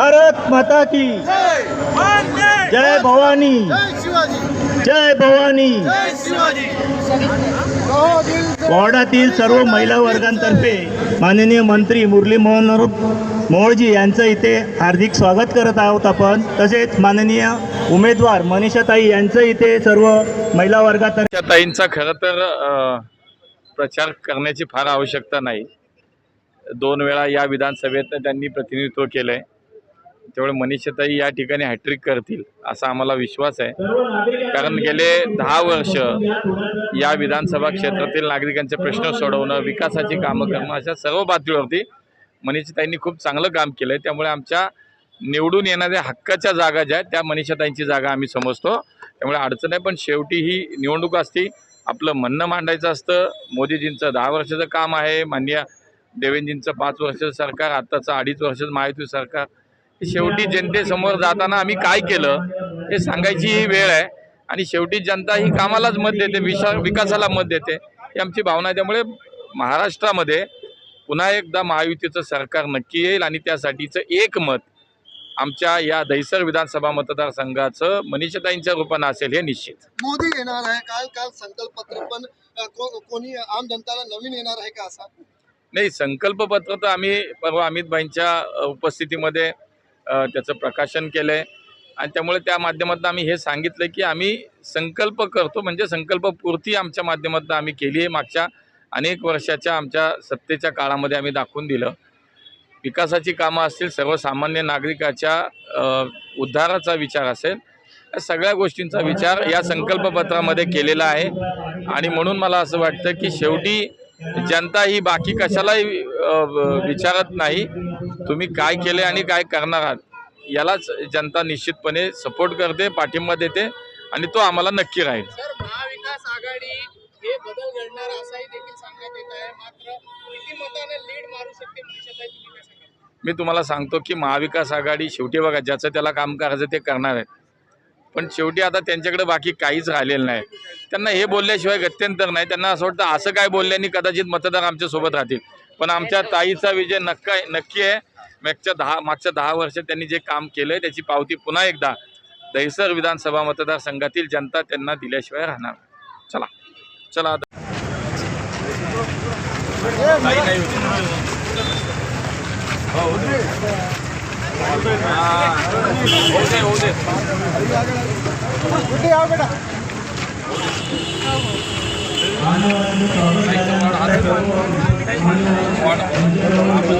भारत माता की। जय भवानी। जय भवानी। वॉर्डातील सर्व महिला वर्गांतर्फे माननीय मंत्री मुरली मनोहर मोहोळजी यांचं इथे हार्दिक स्वागत करत आहोत आपण. तसेच माननीय उमेदवार मनीषाताई यांचं इथे सर्व महिला वर्गातर्फे ताईंचा खरं तर प्रचार करण्याची फार आवश्यकता नाही. दोन वेळा या विधानसभेत त्यांनी प्रतिनिधित्व केलं आहे त्यामुळे मनीषाताई या ठिकाणी हॅट्रिक करतील असा आम्हाला विश्वास आहे. कारण गेले दहा वर्ष या विधानसभा क्षेत्रातील नागरिकांचे प्रश्न सोडवणं विकासाची कामं करणं अशा सर्व पातळीवरती मनीषाताईंनी खूप चांगलं काम केलं आहे त्यामुळे आमच्या निवडून येणाऱ्या हक्काच्या जागा ज्या आहेत त्या मनीषाताईंची जागा आम्ही समजतो. त्यामुळे अडचण आहे पण शेवटी ही निवडणूक असती आपलं म्हणणं मांडायचं असतं. मोदीजींचं दहा वर्षाचं काम आहे. मान्य देवेंजींचं पाच वर्षाचं सरकार आत्ताचं अडीच वर्षाचं महायुती सरकार. शेवटी जनतेसमोर जाताना आम्ही काय केलं हे सांगायची ही वेळ आहे. आणि शेवटी जनता ही कामालाच मत देते विशा विकासाला मत देते. ही आमची भावना आहे. त्यामुळे महाराष्ट्रामध्ये पुन्हा एकदा महायुतीचं सरकार नक्की येईल आणि त्यासाठीचं एक मत आमच्या या दहिसर विधानसभा मतदारसंघाचं मनीषाताईंच्या रूपानं असेल हे निश्चित. मोदी येणार आहे. काल काल संकल्पपत्र पण कोणी आम जनताला नवीन येणार आहे का असा? नाही संकल्पपत्र तर आम्ही परवा अमितभाईंच्या उपस्थितीमध्ये त्याचं प्रकाशन केलं आहे आणि त्यामुळे त्या माध्यमातून आम्ही हे सांगितलं की आम्ही संकल्प करतो म्हणजे संकल्पपूर्ती आमच्या माध्यमातून आम्ही केली आहे मागच्या अनेक वर्षाच्या आमच्या सत्तेच्या काळामध्ये आम्ही दाखवून दिलं. विकासाची कामं असतील सर्वसामान्य नागरिकाच्या उद्धाराचा विचार असेल या सगळ्या गोष्टींचा विचार या संकल्पपत्रामध्ये केलेला आहे. आणि म्हणून मला असं वाटतं की शेवटी जनता ही बाकी कशालाही विचारत नाही. तुम्ही काय केले आणि काय करणार आहात यालाच जनता निश्चितपणे सपोर्ट करते पाठिंबा देते आणि तो आम्हाला नक्की राहील. महाविकास आघाडी हे बदल घडणार असाही देखील सांगण्यात येत आहे. मात्र किती मताने लीड मारू शकते मनीषाताई तुम्ही मी तुम्हाला सांगतो की महाविकास आघाडी शेवटी बघा ज्याचं त्याला काम करायचं ते करणार आहेत पण शेवटी आता त्यांच्याकडे बाकी काहीच राहिलेलं नाही. त्यांना हे बोलल्याशिवाय गत्यंतर नाही. त्यांना असं वाटतं असं काय बोलल्याने कदाचित मतदार आमच्यासोबत राहतील. पण आमच्या ताईचा विजय नक्का नक्की आहे. मागच्या दहा मागच्या दहा वर्षात त्यांनी जे काम केलं आहे त्याची पावती पुन्हा एकदा दहिसर विधानसभा मतदारसंघातील जनता त्यांना दिल्याशिवाय राहणार चला. चला आता. हो, ताई नाही बेटा हात